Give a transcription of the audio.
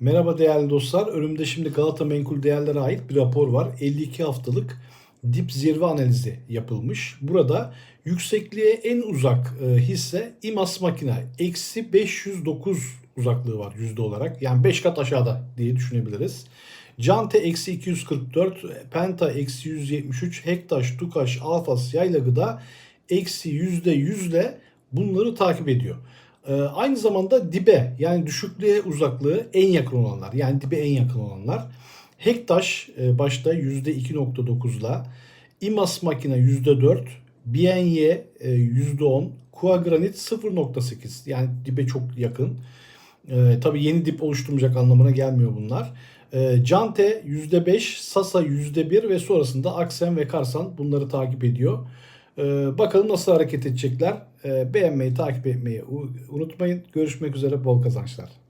Merhaba değerli dostlar. Önümde şimdi Galata Menkul Değerler'e ait bir rapor var. 52 haftalık dip zirve analizi yapılmış. Burada yüksekliğe en uzak e, hisse İMAS Makina. Eksi 509 uzaklığı var yüzde olarak. Yani 5 kat aşağıda diye düşünebiliriz. Cante eksi 244, Penta eksi 173, Hektaş, Tukaş, Alfas, Yayla Gıda eksi yüzde yüzle bunları takip ediyor. Ee, aynı zamanda dibe yani düşüklüğe uzaklığı en yakın olanlar yani dibe en yakın olanlar. Hektaş e, başta %2.9'la, İMAS makine %4, BNY e, %10, Kuagranit 0.8 yani dibe çok yakın. E, tabii yeni dip oluşturmayacak anlamına gelmiyor bunlar. E, Cante %5, Sasa %1 ve sonrasında Aksen ve Karsan bunları takip ediyor. E, bakalım nasıl hareket edecekler. E, beğenmeyi, takip etmeyi unutmayın. Görüşmek üzere, bol kazançlar.